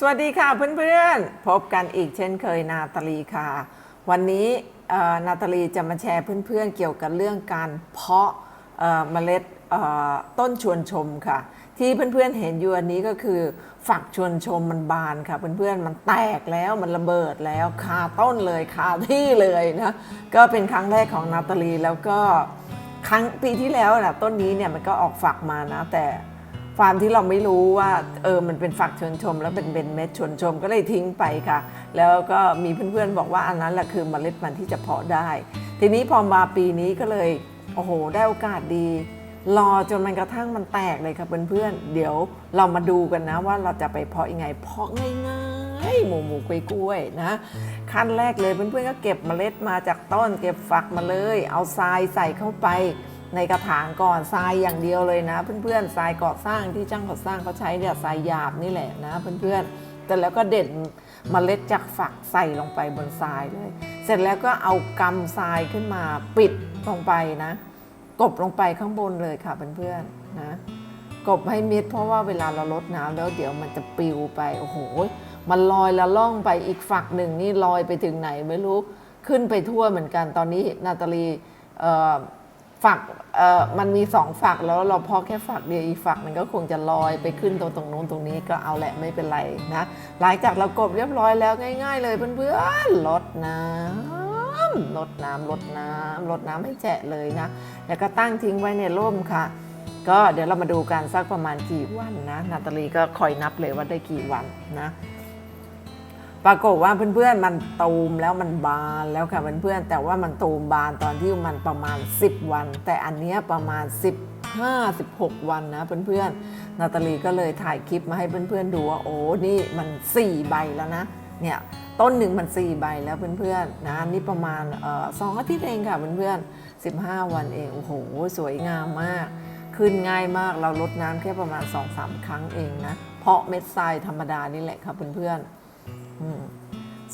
สวัสดีค่ะเพื่อนๆ พบกันอีกเช่นเคยนาตาลีค่ะ วันนี้นาตาลีจะมาแชร์เพื่อนๆ เกี่ยวกับเรื่องการเพาะเมล็ดต้นชวนชมค่ะ ที่เพื่อนๆเห็นอยู่อันนี้ก็คือ ฝักชวนชมมันบานค่ะ เพื่อนๆมันแตกแล้วมันระเบิดแล้วคาต้นเลยคาที่เลยนะก็เป็นครั้งแรกของนาตาลีแล้วก็ครั้งปีที่แล้วนะต้นนี้เนี่ยมันก็ออกฝักมานะแต่ ความที่เราไม่รู้ว่าเออมันเป็นฝักชวนชม แล้วเป็นเป็นเม็ดชวนชมก็เลยทิ้งไปค่ะ แล้วก็มีเพื่อนๆบอกว่าอันนั้นแหละคือเมล็ดมันที่จะเพาะได้ ทีนี้พอมาปีนี้ก็เลยโอ้โหได้โอกาสดี รอจนมันกระทั่งมันแตกเลยค่ะเพื่อนๆเดี๋ยวเรามาดูกันนะว่าเราจะไปเพาะยังไงเพาะง่ายๆหมูหมูกล้วยๆนะขั้นแรกเลยเพื่อนๆก็เก็บเมล็ดมาจากต้น เก็บฝักมาเลย เอาทรายใส่เข้าไป ในกระถางก่อนทรายอย่างเดียวเลยนะ เพื่อนๆทรายก่อสร้างที่ช่างก่อสร้างเขาใช้เนี่ยทรายหยาบนี่แหละนะ เพื่อนๆแต่แล้วก็เด็ดเมล็ดจากฝักใส่ลงไปบนทรายเลย เสร็จแล้วก็เอากำทรายขึ้นมาปิดลงไปนะ กบลงไปข้างบนเลยค่ะเพื่อนๆนะกบให้มิดเพราะว่าเวลาเราลดน้ำแล้วเดี๋ยวมันจะปลิวไปโอ้โหมันลอยละล่องไปอีกฝักหนึ่งนี่ลอยไปถึงไหนไม่รู้ขึ้นไปทั่วเหมือนกันตอนนี้นาตาลีเอ่อ ฝักเอ่อมันมีสองฝักแล้วเราพาะแค่ฝักเดียวอีกฝักมันก็คงจะลอยไปขึ้นตรงตรงนู้นตรงนี้ก็เอาแหละไม่เป็นไรนะหลังจากเรากบเรียบร้อยแล้วง่าย ๆ เลยเพื่อนๆลดน้ำลดน้ำลดน้ำลดน้ำให้แฉะเลยนะ แล้วก็ตั้งทิ้งไว้ในร่มค่ะ ก็เดี๋ยวเรามาดูกันสักประมาณกี่วันนะ นาตาลีก็คอยนับเลยว่าได้กี่วันนะ ปรากฏว่าเพื่อนๆมันตูมแล้วมันบานแล้วค่ะเพื่อนๆแต่ว่ามันตูมบานตอนที่มันประมาณ 10 วัน แต่อันเนี้ยประมาณ 15 16 วันนะเพื่อนๆนาตาลีก็เลยถ่ายคลิปมาให้เพื่อนๆดูว่าโอ้นี่มัน 4 ใบแล้วนะเนี่ยต้นหนึ่งมัน 4 ใบแล้วเพื่อนๆนะนี่ประมาณสองอาทิตย์เองค่ะเพื่อนๆ15 วันเองโอ้โหสวยงามมาก ขึ้นง่ายมากเราลดน้ำแค่ประมาณ 2-3 ครั้งเองนะเพาะเม็ดทรายธรรมดานี่แหละค่ะเพื่อนๆอืม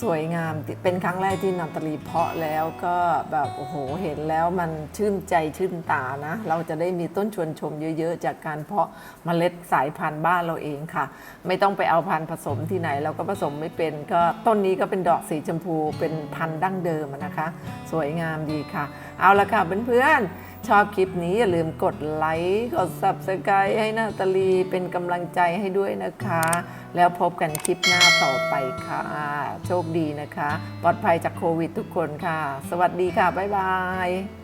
สวยงามเป็นครั้งแรกที่นาตาลีเพาะแล้วก็แบบโอ้โหเห็นแล้วมันชื่นใจชื่นตานะ เราจะได้มีต้นชวนชมเยอะๆ จากการเพาะเมล็ดสายพันธุ์บ้านเราเองค่ะ ไม่ต้องไปเอาพันธุ์ผสมที่ไหน เราก็ผสมไม่เป็น ก็ต้นนี้ก็เป็นดอกสีชมพูเป็นพันธุ์ดั้งเดิมนะคะ สวยงามดีค่ะ เอาละค่ะเพื่อนๆ ชอบคลิปนี้อย่าลืมกดไลค์กด subscribe ให้นาตาลีเป็นกำลังใจให้ด้วยนะคะ แล้วพบกันคลิปหน้าต่อไปค่ะ โชคดีนะคะ ปลอดภัยจากโควิดทุกคนค่ะ สวัสดีค่ะ บ๊ายบาย